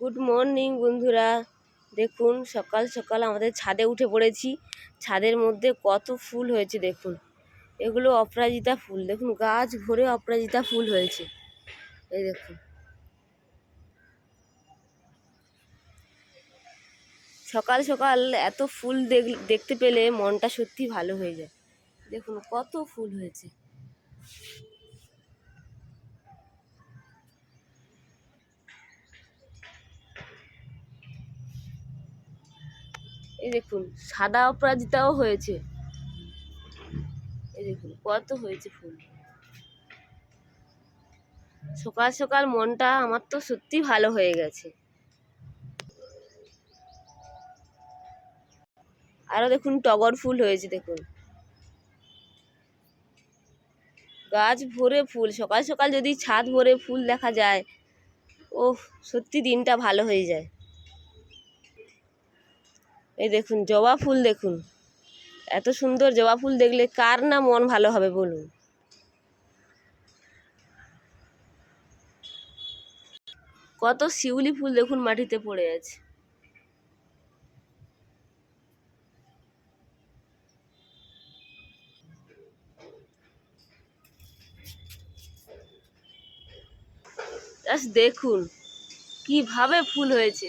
Good morning বন্ধুরা। দেখুন, সকাল সকাল আমাদের ছাদে উঠে পড়েছি। ছাদের মধ্যে কত ফুল হয়েছে, দেখুন। এগুলো অপরাজিতা ফুল। দেখুন, গাছ ভরে অপরাজিতা ফুল হয়েছে। এই দেখুন। সকাল সকাল এত ফুল দেখ- দেখতে পেলে মনটা সত্যি ভালো হয়ে যায়। দেখুন, কত ফুল হয়েছে। এই দেখুন, সাদা অপরাজিতাও হয়েছে। এই দেখুন, কত হয়েছে ফুল। সকাল সকাল মনটা আমার তো সত্যি ভালো হয়ে গেছে। আরও দেখুন, টগর ফুল হয়েছে, দেখুন। গাছ ভরে ফুল, সকাল সকাল যদি ছাদ ভরে ফুল দেখা যায় ও সত্যি দিনটা ভালো হয়ে যায়। এই দেখুন, জবা ফুল দেখুন। এত সুন্দর জবা ফুল দেখলে কার না মন ভালো হবে বলুন। কত শিউলি ফুল দেখুন মাটিতে পড়ে আছে। দেখুন, কীভাবে ফুল হয়েছে।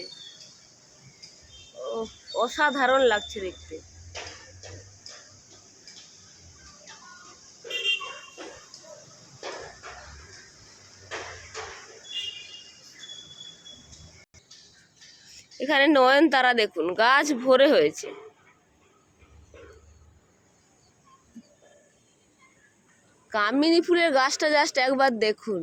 ও অসাধারণ লাগছে দেখতে। এখানে নয়নতারা দেখুন, গাছ ভরে হয়েছে। কামিনী ফুলের গাছটা জাস্ট একবার দেখুন।